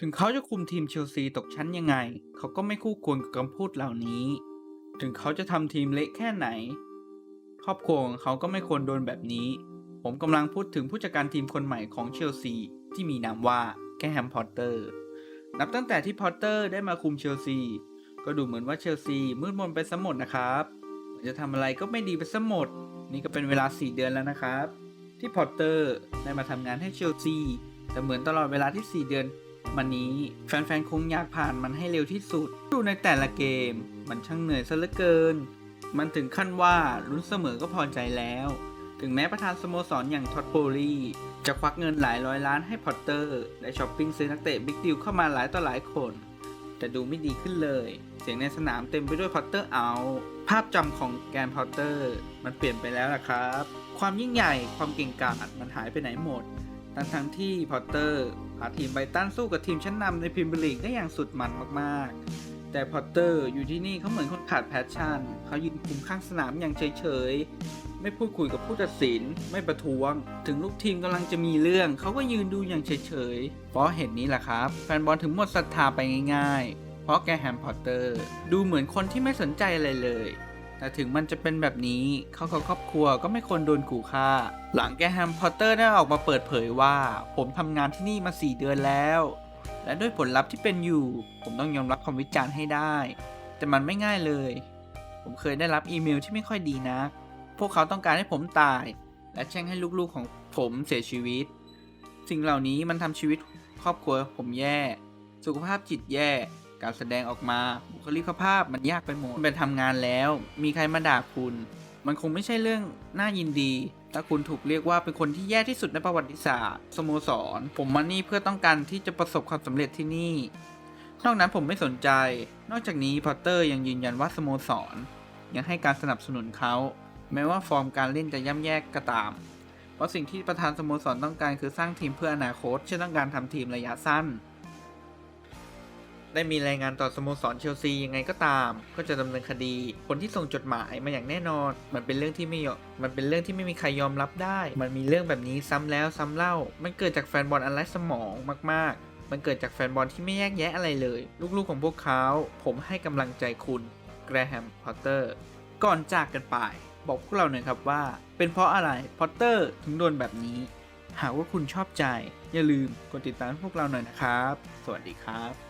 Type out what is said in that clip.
ถึงเขาจะคุมทีมเชลซีตกชั้นยังไง เขาก็ไม่คู่ควรกับคำพูดเหล่านี้ ถึงเขาจะทำทีมเละแค่ไหน ครอบครัวของเขาก็ไม่ควรโดนแบบนี้ ผมกำลังพูดถึงผู้จัดการทีมคนใหม่ของเชลซีที่มีนามว่าแกแฮมพอตเตอร์ นับตั้งแต่ที่พอตเตอร์ได้มาคุมเชลซี ก็ดูเหมือนว่าเชลซีมืดมนไปซะหมดนะครับจะทำอะไรก็ไม่ดีไปซะหมด นี่ก็เป็นเวลา 4 เดือนแล้วนะครับ ที่พอตเตอร์ได้มาทำงานให้เชลซีแต่เหมือนตลอดเวลาที่ 4 เดือน มานี้แฟนๆ คงอยากผ่านมันให้เร็วที่สุด ดูในแต่ละเกม มันช่างเหนื่อยซะเหลือเกิน มันถึงขั้นว่าลุ้นเสมอก็พอใจแล้ว ถึงแม้ประธานสโมสรออย่างท็อดโบลีจะควักเงินหลายร้อยล้านให้พอตเตอร์และช้อปปิ้งซื้อนักเตะบิ๊กดิวเข้ามาหลายต่อหลายคน แต่ดูไม่ดีขึ้นเลย เสียงในสนามเต็มไปด้วยพอตเตอร์เอา ภาพจำของแกนพอตเตอร์ มันเปลี่ยนไปแล้วล่ะครับ ความยิ่งใหญ่ความเก่งกาจมันหายไปไหนหมด ทั้งทั้งที่พอตเตอร์พาทีมไบตันสู้กับทีมชั้นนำในพรีเมียร์ลีกได้อย่างสุดมันมากๆ แต่พอตเตอร์อยู่ที่นี่เขาเหมือนคนขาดแพชชั่น เขายืนคุมข้างสนามอย่างเฉยๆ ไม่พูดคุยกับผู้ตัดสิน ไม่ประท้วง ถึงลูกทีมกำลังจะมีเรื่อง เขาก็ยืนดูอย่างเฉยๆ เพราะเหตุนี้แหละครับ แฟนบอลถึงหมดศรัทธาไปง่ายๆ เพราะแกแฮมพอตเตอร์ ดูเหมือนคนที่ไม่สนใจอะไรเลย แต่ถึงมันจะเป็นแบบนี้เขากับครอบครัวก็ไม่ควรโดนขู่ฆ่า หลังแกแฮมพอตเตอร์ได้ออกมาเปิดเผยว่า ผมทำงานที่นี่มา 4 เดือนแล้ว และด้วยผลลัพธ์ที่เป็นอยู่ ผมต้องยอมรับคำวิจารณ์ให้ได้ แต่มันไม่ง่ายเลย ผมเคยได้รับอีเมลที่ไม่ค่อยดีนะพวกเขาต้องการให้ผมตาย และแช่งให้ลูกๆของผมเสียชีวิต สิ่งเหล่านี้มันทำชีวิตครอบครัวผมแย่ สุขภาพจิตแย่ การแสดงออกมาบุคลิกภาพมันยากไปหมดเป็นทำงานแล้ว มีใครมาด่าคุณ มันคงไม่ใช่เรื่องน่ายินดี ถ้าคุณถูกเรียกว่าเป็นคนที่แย่ที่สุดในประวัติศาสตร์สโมสร ผมมานี่เพื่อต้องการที่จะประสบความสำเร็จที่นี่ นอกนั้นผมไม่สนใจ นอกจากนี้พอตเตอร์ยังยืนยันว่าสโมสร ยังให้การสนับสนุนเขาแม้ว่าฟอร์มการเล่นจะย่ำแย่ก็ตาม เพราะสิ่งที่ประธานสโมสรต้องการคือสร้างทีมเพื่ออนาคตเช่นต้องการทำทีมระยะสั้น ได้มีรายงานต่อสโมสรเชลซียังไงก็ตาม ก็จะดำเนินคดี คนที่ส่งจดหมายมาอย่างแน่นอน มันเป็นเรื่องที่ไม่ยอมมันเป็นเรื่องที่ไม่มีใครยอมรับได้ มันมีเรื่องแบบนี้ซ้ำแล้วซ้ำเล่า มันเกิดจากแฟนบอลอันไร้สมองมากๆ มันเกิดจากแฟนบอลที่ไม่แยกแยะอะไรเลย ลูกๆของพวกเขา ผมให้กำลังใจคุณแกรแฮมพอตเตอร์ก่อนจากกันไป บอกพวกเราหน่อยครับว่า เป็นเพราะอะไรพอตเตอร์ถึงโดนแบบนี้ หากว่าคุณชอบใจ อย่าลืมกดติดตามพวกเราหน่อยนะครับ สวัสดีครับ